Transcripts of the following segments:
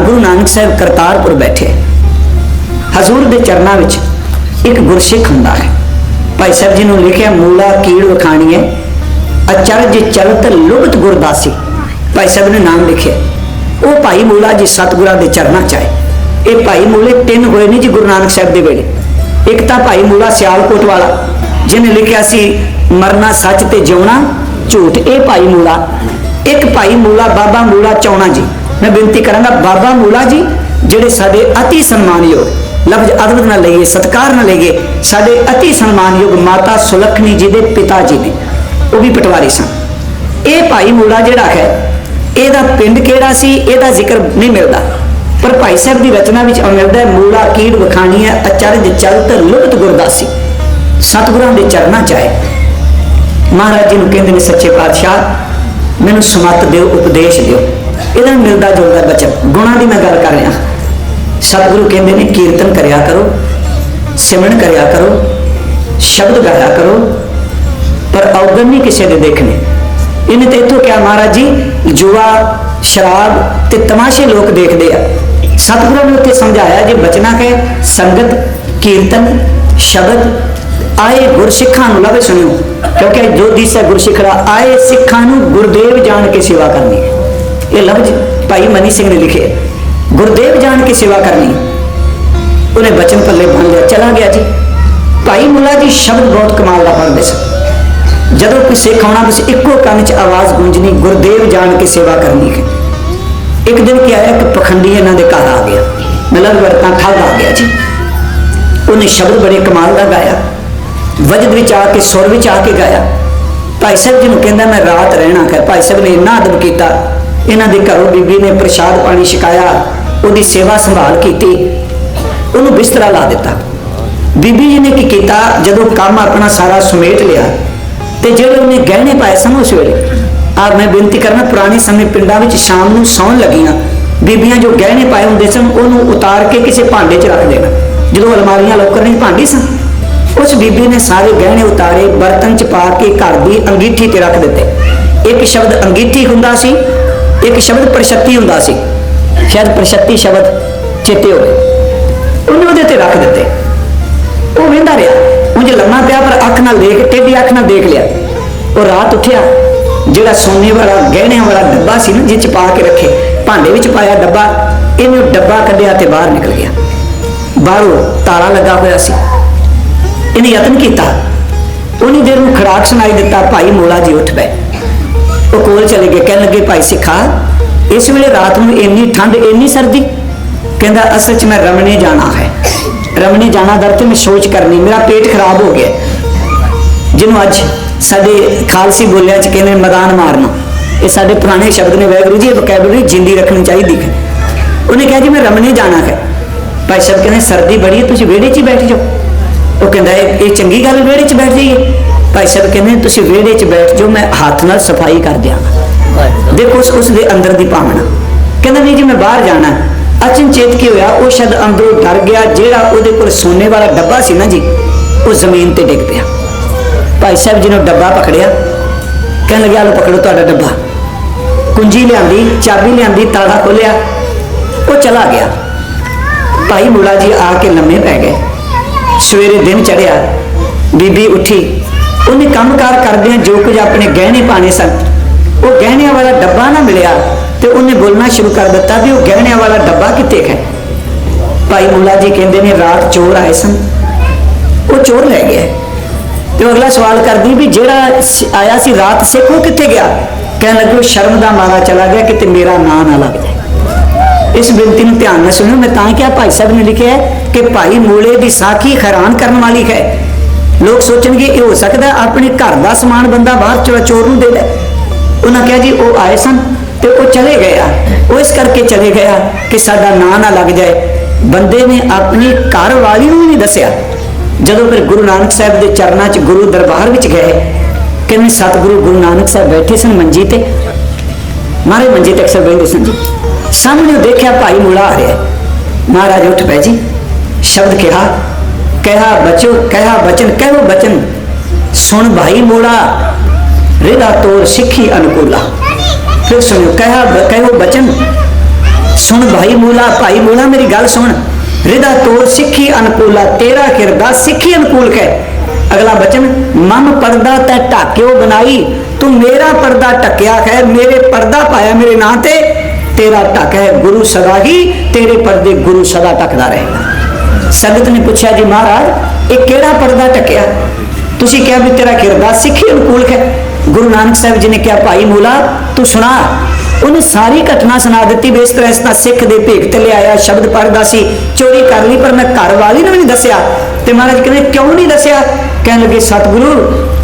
ਗੁਰੂ ਨਾਨਕ ਸਾਹਿਬ ਕਰਤਾਰਪੁਰ ਬੈਠੇ। ਹਜ਼ੂਰ ਦੇ ਚਰਨਾਂ ਵਿੱਚ ਇੱਕ ਗੁਰਸਿੱਖ ਹੁੰਦਾ ਹੈ। ਭਾਈ ਸਾਹਿਬ ਜੀ ਨੂੰ ਲਿਖਿਆ, ਮੂਲਾ ਕੀੜ ਵਖਾਣੀਏ ਅਚਰਜ ਚਲਤ ਲੁਬਤ ਗੁਰਦਾਸੀ। ਭਾਈ ਸਾਹਿਬ ਨੇ ਨਾਮ ਲਿਖਿਆ। ਉਹ ਭਾਈ ਮੂਲਾ ਜੀ ਸਤਿਗੁਰਾਂ ਦੇ ਚਰਨਾਂ ਚ ਆਏ। ਇਹ ਭਾਈ ਮੂਲੇ ਤਿੰਨ ਹੋਏ ਨੇ ਜੀ ਗੁਰੂ ਨਾਨਕ ਸਾਹਿਬ ਦੇ ਵੇਲੇ। ਇੱਕ ਤਾਂ ਭਾਈ ਮੂਲਾ ਸਿਆਲਕੋਟ ਵਾਲਾ, ਜਿਹਨੇ ਲਿਖਿਆ ਸੀ, ਮਰਨਾ ਸੱਚ ਤੇ ਜਿਉਣਾ, ਝੂਠ। ਇਹ ਭਾਈ ਮੂਲਾ। ਇੱਕ ਭਾਈ ਮੂਲਾ ਬਾਬਾ ਮੂਲਾ ਚੌਣਾ ਜੀ। ਮੈਂ ਬੇਨਤੀ ਕਰਾਂਗਾ ਬਾਬਾ ਮੂਲਾ ਜੀ, ਜਿਹੜੇ ਸਾਡੇ ਅਤੀ ਸਨਮਾਨਯੋਗ, ਲਫ਼ਜ਼ ਅਦਬ ਨਾਲ ਲਈਏ, ਸਤਕਾਰ ਨਾਲ ਲਈਏ, ਸਾਡੇ ਅਤੀ ਸਨਮਾਨਯੋਗ ਮਾਤਾ ਸੁਲੱਖਣੀ ਜੀ ਦੇ ਪਿਤਾ ਜੀ ਨੇ, ਉਹ ਵੀ ਪਟਵਾਰੀ ਸਨ। ਇਹ ਭਾਈ ਮੂਲਾ ਜਿਹੜਾ ਹੈ, ਇਹਦਾ ਪਿੰਡ ਕਿਹੜਾ ਸੀ, ਇਹਦਾ ਜ਼ਿਕਰ ਨਹੀਂ ਮਿਲਦਾ। ਪਰ ਭਾਈ ਸਾਹਿਬ ਦੀ ਰਚਨਾ ਵਿੱਚ ਮਿਲਦਾ ਮੂਲਾ ਕੀੜ ਵਖਾਣੀ ਹੈ ਅਚਰਜ ਚਲਤ ਲੁਪਤ ਗੁਰਦਾਸੀ। ਸਤਿਗੁਰਾਂ ਦੇ ਚਰਨਾਂ ਚ ਆਏ। ਮਹਾਰਾਜ ਜੀ ਨੂੰ ਕਹਿੰਦੇ ਨੇ, ਸੱਚੇ ਪਾਤਸ਼ਾਹ ਮੈਨੂੰ ਸਮਤ ਦਿਓ, ਉਪਦੇਸ਼ ਦਿਓ। ਇਹਦਾ ਮਿਲਦਾ ਜੁਲਦਾ ਬਚਨ। ਗੁਣਾਂ ਦੀ ਮੈਂ ਗੱਲ ਕਰ ਰਿਹਾ। ਸਤਿਗੁਰੂ ਕਹਿੰਦੇ ਨੇ, ਕੀਰਤਨ ਕਰਿਆ ਕਰੋ, ਸਿਮਰਨ ਕਰਿਆ ਕਰੋ, ਸ਼ਬਦ ਗਾਇਆ ਕਰੋ, ਪਰ ਔਗਣ ਨਹੀਂ ਕਿਸੇ ਦੇ ਦੇਖਣੇ। ਇਹਨੇ ਤੇ ਇਥੋਂ ਕਿਹਾ, ਮਹਾਰਾਜ ਜੀ, ਜੁਆ, ਸ਼ਰਾਬ ਤੇ ਤਮਾਸ਼ੇ ਲੋਕ ਦੇਖਦੇ ਆ। ਸਤਿਗੁਰਾਂ ਨੇ ਉੱਥੇ ਸਮਝਾਇਆ, ਜੇ ਬਚਨਾ ਹੈ ਸੰਗਤ, ਕੀਰਤਨ, ਸ਼ਬਦ ਆਏ ਗੁਰਸਿੱਖਾਂ ਨੂੰ ਲਵੇ ਸੁਣਿਓ, ਕਿਉਂਕਿ ਜੋ ਦਿਸਾ ਗੁਰਸਿੱਖੜਾ, ਆਏ ਸਿੱਖਾਂ ਨੂੰ ਗੁਰਦੇਵ ਜਾਣ ਕੇ ਸੇਵਾ ਕਰਨੀ ਹੈ। ਇਹ ਲਫ਼ਜ਼ ਭਾਈ ਮਨੀ ਸਿੰਘ ਨੇ ਲਿਖੇ ਗੁਰਦੇਵ ਜਾਣ ਕੇ ਸੇਵਾ ਕਰਨੀ ਉਹਨੇ ਬਚਨ ਪੱਲੇ ਬੰਨ ਲਿਆ, ਚਲਾ ਗਿਆ ਜੀ। ਭਾਈ ਮੁੱਲਾ ਜੀ ਸ਼ਬਦ ਬਹੁਤ ਕਮਾਲ ਦਾ ਪੜ੍ਹਦੇ ਸਨ। ਜਦੋਂ ਕੋਈ ਸਿੱਖ ਆਉਣਾ ਬਸ ਇੱਕੋ ਕੰਨ 'ਚ ਆਵਾਜ਼ ਗੂੰਜਣੀ, ਗੁਰਦੇਵ ਜਾਣ ਕੇ ਸੇਵਾ ਕਰਨੀ ਹੈ। ਇੱਕ ਦਿਨ ਕੀ ਆਇਆ ਕਿ ਪਖੰਡੀ ਇਹਨਾਂ ਦੇ ਘਰ ਆ ਗਿਆ। ਮਿਲਨ ਵਰਤਾਂ ਠੱਗ ਆ ਗਿਆ ਜੀ। ਉਹਨੇ ਸ਼ਬਦ ਬੜੇ ਕਮਾਲ ਦਾ ਗਾਇਆ। ਵਜਦ ਵਿੱਚ ਆ ਕੇ, ਸੁਰ ਵਿੱਚ ਆ ਕੇ ਗਾਇਆ। ਭਾਈ ਸਾਹਿਬ ਜੀ ਨੂੰ ਕਹਿੰਦਾ, ਮੈਂ ਰਾਤ ਰਹਿਣਾ ਹੈ। ਭਾਈ ਸਾਹਿਬ ਨੇ ਇੰਨਾ ਅਦਬ ਕੀਤਾ। ਇਹਨਾਂ ਦੇ ਘਰੋਂ ਬੀਬੀ ਨੇ ਪ੍ਰਸ਼ਾਦ ਪਾਣੀ ਛਕਾਇਆ, ਉਹਦੀ ਸੇਵਾ ਸੰਭਾਲ ਕੀਤੀ, ਉਹਨੂੰ ਬਿਸਤਰਾ ਲਾ ਦਿੱਤਾ। ਬੀਬੀ ਜੀ ਨੇ ਕੀ ਕੀਤਾ? ਜਦੋਂ ਕੰਮ ਆਪਣਾ ਸਾਰਾ ਸਮੇਟ ਲਿਆ, ਤੇ ਜਿਹੜੇ ਉਹਨੇ ਗਹਿਣੇ ਪਾਏ ਸਨ ਉਸ ਵੇਲੇ ਆ ਮੈਂ ਬੇਨਤੀ ਕਰਨਾ, ਪੁਰਾਣੇ ਸਮੇਂ ਪਿੰਡਾਂ ਵਿੱਚ ਸ਼ਾਮ ਨੂੰ ਸੌਣ ਲੱਗੀਆਂ। ਬੀਬੀਆਂ ਜੋ ਗਹਿਣੇ ਪਾਏ ਹੁੰਦੇ ਸਨ, ਉਹਨੂੰ ਉਤਾਰ ਕੇ ਕਿਸੇ ਭਾਂਡੇ 'ਚ ਰੱਖ ਦੇਣਾ। ਜਦੋਂ ਅਲਮਾਰੀਆਂ ਲੋਕਰ ਨਹੀਂ ਭਾਂਡੀ ਸਨ। ਉਸ ਬੀਬੀ ਨੇ ਸਾਰੇ ਗਹਿਣੇ ਉਤਾਰੇ, ਬਰਤਨ 'ਚ ਪਾ ਕੇ ਘਰ ਦੀ ਅੰਗੀਠੀ ਤੇ ਰੱਖ ਦਿੱਤੇ। ਇੱਕ ਸ਼ਬਦ ਅੰਗੀਠੀ ਹੁੰਦਾ ਸੀ, ਇੱਕ ਸ਼ਬਦ ਪ੍ਰਸ਼ਤੀ ਹੁੰਦਾ ਸੀ। ਸ਼ਾਇਦ ਪ੍ਰਸ਼ਤੀ ਸ਼ਬਦ ਚੇਤੇ ਹੋਵੇ। ਉਹਨੇ ਉਹਦੇ ਤੇ ਰੱਖ ਦਿੱਤੇ। ਉਹ ਵੇਂਦਾ ਰਿਹਾ, ਉਂਝ ਲੰਮਾ ਪਿਆ, ਪਰ ਅੱਖ ਨਾਲ ਦੇਖ, ਟੇਢੀ ਅੱਖ ਨਾਲ ਦੇਖ ਲਿਆ। ਉਹ ਰਾਤ ਉੱਠਿਆ, ਜਿਹੜਾ ਸੋਨੇ ਵਾਲਾ, ਗਹਿਣਿਆਂ ਵਾਲਾ ਡੱਬਾ ਸੀ ਨਾ, ਜਿਹ ਚ ਪਾ ਕੇ ਰੱਖੇ, ਭਾਂਡੇ ਵਿੱਚ ਪਾਇਆ ਡੱਬਾ, ਇਹਨੇ ਡੱਬਾ ਕੱਢਿਆ ਤੇ ਬਾਹਰ ਨਿਕਲ ਗਿਆ। ਬਾਹਰੋਂ ਤਾਲਾ ਲੱਗਾ ਹੋਇਆ ਸੀ। ਇਹਨੇ ਯਤਨ ਕੀਤਾ। ਉਹਨੇ ਦੇਰ ਨੂੰ ਖੜਾਕ ਸੁਣਾਈ ਦਿੱਤਾ, ਭਾਈ ਮੋਲਾ ਜੀ, ਉੱਠ ਪਏ ਉਹ ਕੋਲ ਚਲੇ ਗਏ, ਕਹਿਣ ਲੱਗੇ, ਭਾਈ ਸਿੱਖਾ, ਇਸ ਵੇਲੇ ਰਾਤ ਨੂੰ ਇੰਨੀ ਠੰਡ, ਇੰਨੀ ਸਰਦੀ? ਕਹਿੰਦਾ, ਅਸਲ 'ਚ ਮੈਂ ਰਮਣੇ ਜਾਣਾ ਹੈ। ਰਮਣੇ ਜਾਣਾ ਦਰ ਤੇ ਮੈਂ ਸੋਚ ਕਰਨੀ, ਮੇਰਾ ਪੇਟ ਖਰਾਬ ਹੋ ਗਿਆ ਜਿਹਨੂੰ ਅੱਜ ਸਾਡੇ ਖਾਲਸੀ ਬੋਲਿਆ ਚ ਕਹਿੰਦੇ ਮੈਦਾਨ ਮਾਰਨਾ। ਇਹ ਸਾਡੇ ਪੁਰਾਣੇ ਸ਼ਬਦ ਨੇ ਵੈਗੁਰੂ ਜੀ, ਇਹ ਵੋਕੈਬਲਰੀ ਜਿੰਦੀ ਰੱਖਣੀ ਚਾਹੀਦੀ ਹੈ। ਉਹਨੇ ਕਿਹਾ, ਜੀ, ਮੈਂ ਰਮਣੇ ਜਾਣਾ ਹੈ। ਭਾਈ ਸਾਹਿਬ ਕਹਿੰਦੇ, ਸਰਦੀ ਬੜੀ ਹੈ, ਤੁਸੀਂ ਵਿਹੜੇ 'ਚ ਹੀ ਬੈਠ ਜਾਓ। ਉਹ ਕਹਿੰਦਾ ਇਹ ਇਹ ਚੰਗੀ ਗੱਲ ਵਿਹੜੇ 'ਚ ਬੈਠ ਜਾਈਏ? ਭਾਈ ਸਾਹਿਬ ਕਹਿੰਦੇ ਤੁਸੀਂ ਵਿਹੜੇ 'ਚ ਬੈਠ ਜਾਓ ਮੈਂ ਹੱਥ ਨਾਲ ਸਫ਼ਾਈ ਕਰ ਦਿਆਂਗਾ ਦੇਖੋ ਉਸ ਉਸ ਦੇ ਅੰਦਰ ਦੀ ਭਾਵਨਾ। ਕਹਿੰਦਾ ਨਹੀਂ ਜੀ ਮੈਂ ਬਾਹਰ ਜਾਣਾ। ਅਚਨਚੇਤ ਕੀ ਹੋਇਆ? ਉਹ ਸ਼ਦ ਅੰਦਰੋਂ ਡਰ ਗਿਆ ਜਿਹੜਾ ਉਹਦੇ ਕੋਲ ਸੋਨੇ ਵਾਲਾ ਡੱਬਾ ਸੀ ਨਾ ਜੀ ਉਹ ਜ਼ਮੀਨ ਤੇ ਡਿੱਗ ਪਿਆ। ਭਾਈ ਸਾਹਿਬ ਜੀ ਨੇ ਡੱਬਾ ਪਕੜਿਆ। ਕਹਿਣ ਲੱਗਿਆ ਲੋ ਪਕੜੋ ਤੁਹਾਡਾ ਡੱਬਾ। ਕੁੰਜੀ ਲਿਆਂਦੀ ਚਾਬੀ ਲਿਆਂਦੀ ਤਾਲਾ ਖੋਲਿਆ ਉਹ ਚਲਾ ਗਿਆ। ਭਾਈ ਮੁਲਾ ਜੀ ਆ ਕੇ ਲੰਮੇ ਪੈ ਗਏ। ਸਵੇਰੇ ਦਿਨ ਚੜਿਆ, ਬੀਬੀ ਉੱਠੀ। ਉਹਨੇ ਕੰਮਕਾਰ ਕਰਦਿਆਂ ਜੋ ਕੁਝ ਆਪਣੇ ਗਹਿਣੇ ਪਾਣੇ ਸਨ, ਉਹ ਗਹਿਣਿਆਂ ਵਾਲਾ ਡੱਬਾ ਨਾ ਮਿਲਿਆ ਤੇ ਉਹਨੇ ਬੋਲਣਾ ਸ਼ੁਰੂ ਕਰ ਦਿੱਤਾ ਵੀ ਉਹ ਗਹਿਣਿਆਂ ਵਾਲਾ ਡੱਬਾ ਕਿੱਥੇ ਹੈ ਭਾਈ ਮੁਲਾ ਜੀ ਕਹਿੰਦੇ ਨੇ ਰਾਤ ਚੋਰ ਆਏ ਸਨ। ਉਹ ਚੋਰ ਲੈ ਗਿਆ। ਤੇ ਅਗਲਾ ਸਵਾਲ ਕਰਦੀ ਵੀ ਜਿਹੜਾ ਆਇਆ ਸੀ ਰਾਤ ਸਿੱਖ ਉਹ ਕਿੱਥੇ ਗਿਆ? ਕਹਿਣ ਲੱਗੇ ਉਹ ਸ਼ਰਮ ਦਾ ਮਾਰਾ ਚਲਾ ਗਿਆ, ਕਿਤੇ ਮੇਰਾ ਨਾਂ ਨਾ ਲੱਗ ਜਾਏ। ਇਸ ਬੇਨਤੀ ਨੂੰ ਧਿਆਨ ਨਾਲ ਸੁਣਿਓ। ਮੈਂ ਤਾਂ ਕਿਹਾ, ਭਾਈ ਸਾਹਿਬ ਨੇ ਲਿਖਿਆ ਹੈ ਕਿ ਭਾਈ ਮੂਲੇ ਦੀ ਸਾਖੀ ਹੈਰਾਨ ਕਰਨ ਵਾਲੀ ਹੈ। ਲੋਕ ਸੋਚਣਗੇ, ਇਹ ਹੋ ਸਕਦਾ ਆਪਣੇ ਘਰ ਦਾ ਸਮਾਨ ਬੰਦਾ ਬਾਹਰ ਚੋਰ ਚੋਰ ਨੂੰ ਦੇ ਦੇ। ਉਹਨਾਂ ਕਿਹਾ ਜੀ, ਉਹ ਆਏ ਸਨ ਤੇ ਉਹ ਚਲੇ ਗਏ ਉਹ ਇਸ ਕਰਕੇ ਚਲੇ ਗਿਆ ਕਿ ਸਾਡਾ ਨਾਂ ਨਾ ਲੱਗ ਜਾਏ। ਬੰਦੇ ਨੇ ਆਪਣੀ ਘਰ ਵਾਲੀ ਨੂੰ ਨਹੀਂ ਦੱਸਿਆ। ਜਦੋਂ ਫਿਰ ਗੁਰੂ ਨਾਨਕ ਸਾਹਿਬ ਦੇ ਚਰਨਾਂ 'ਚ ਗੁਰੂ ਦਰਬਾਰ ਵਿੱਚ ਗਏ, ਕਹਿੰਦੇ ਸਤਿਗੁਰੂ ਗੁਰੂ ਨਾਨਕ ਸਾਹਿਬ ਬੈਠੇ ਸਨ ਮੰਜੀ ਤੇ। ਮਾਰੇ ਮੰਜੀ ਤੇ ਅਕਸਰ ਬੈਠੇ ਸਨ ਜੀ। ਸਾਹਮਣੇ ਉਹ ਦੇਖਿਆ ਭਾਈ ਮੁਲਾ ਆ ਰਿਹਾ। ਮਹਾਰਾਜ ਉੱਠ ਪਏ ਜੀ। ਸ਼ਬਦ ਕਿਹਾ ਕਹਿਆ ਬਚੋ ਕਹਿਆ ਬਚਨ ਕਹਿਓ ਬਚਨ? ਸੁਣ ਭਾਈ ਮੋੜਾ ਰਿਦਾ ਤੋਰ ਸਿੱਖੀ ਅਨੁਕੂਲਾ। ਫਿਰ ਸੁਣਿਓ ਕਹਿਆ ਕਹਿਓ ਬਚਨ? ਸੁਣ ਭਾਈ ਮੂਲਾ ਭਾਈ ਮੂਲਾ ਮੇਰੀ ਗੱਲ ਸੁਣ। ਰਿਦਾ ਤੋਰ ਸਿੱਖੀ ਅਨੁਕੂਲਾ, ਤੇਰਾ ਕਿਰਦਾ ਸਿੱਖੀ ਅਨੁਕੂਲ ਕਹਿ ਅਗਲਾ ਬਚਨ, ਮਨ ਪਰਦਾ ਤੈ ਢਾਕਿਓ ਬਣਾਈ, ਤੂੰ ਮੇਰਾ ਪਰਦਾ ਟਕਿਆ ਹੈ ਮੇਰੇ ਪਰਦਾ ਪਾਇਆ ਮੇਰੇ ਨਾਂ ਤੇ। ਤੇਰਾ ਢਕ ਹੈ ਗੁਰੂ ਸਦਾ ਹੀ, ਤੇਰੇ ਪਰਦੇ ਗੁਰੂ ਸਦਾ ਟਕਦਾ ਰਹੇਗਾ। ਸੰਗਤ ਨੇ ਪੁੱਛਿਆ, ਜੀ ਮਹਾਰਾਜ, ਇਹ ਕਿਹੜਾ ਪਰਦਾ ਟਕਿਆ ਤੁਸੀਂ ਕਿਹਾ ਵੀ ਤੇਰਾ ਕਿਰਦਾਰ ਸਿੱਖੀ ਅਨੁਕੂਲ ਹੈ। ਗੁਰੂ ਨਾਨਕ ਸਾਹਿਬ ਜੀ ਨੇ ਕਿਹਾ, ਭਾਈ ਮੂਲਾ, ਤੂੰ ਸੁਣਾ। ਉਹਨੇ ਸਾਰੀ ਘਟਨਾ ਸੁਣਾ ਦਿੱਤੀ ਵੀ ਇਸ ਤਰ੍ਹਾਂ ਇਸ ਤਰ੍ਹਾਂ ਸਿੱਖ ਦੇ ਭੇਖ ਤੇ ਲਿਆਇਆ, ਸ਼ਬਦ ਪੜਦਾ ਸੀ, ਚੋਰੀ ਕਰ ਲਈ, ਪਰ ਮੈਂ ਘਰ ਵਾਲੀ ਨੂੰ ਵੀ ਨਹੀਂ ਦੱਸਿਆ। ਤੇ ਮਹਾਰਾਜ ਕਹਿੰਦੇ, ਕਿਉਂ ਨਹੀਂ ਦੱਸਿਆ? ਕਹਿਣ ਲੱਗੇ, ਸਤਿਗੁਰੂ,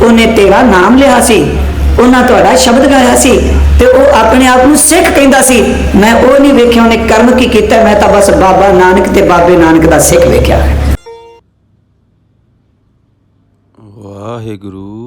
ਉਹਨੇ ਤੇਰਾ ਨਾਮ ਲਿਆ ਸੀ। ਉਹਨਾਂ ਤੁਹਾਡਾ ਸ਼ਬਦ ਗਾਇਆ ਸੀ ਤੇ ਉਹ ਆਪਣੇ ਆਪ ਨੂੰ ਸਿੱਖ ਕਹਿੰਦਾ ਸੀ। ਮੈਂ ਉਹ ਨਹੀਂ ਵੇਖਿਆ, ਉਹਨੇ ਕਰਮ ਕੀ ਕੀਤਾ, ਮੈਂ ਤਾਂ ਬਸ ਬਾਬਾ ਨਾਨਕ ਤੇ ਬਾਬੇ ਨਾਨਕ ਦਾ ਸਿੱਖ ਵੇਖਿਆ। ਹੈ ਵਾਹਿਗੁਰੂ।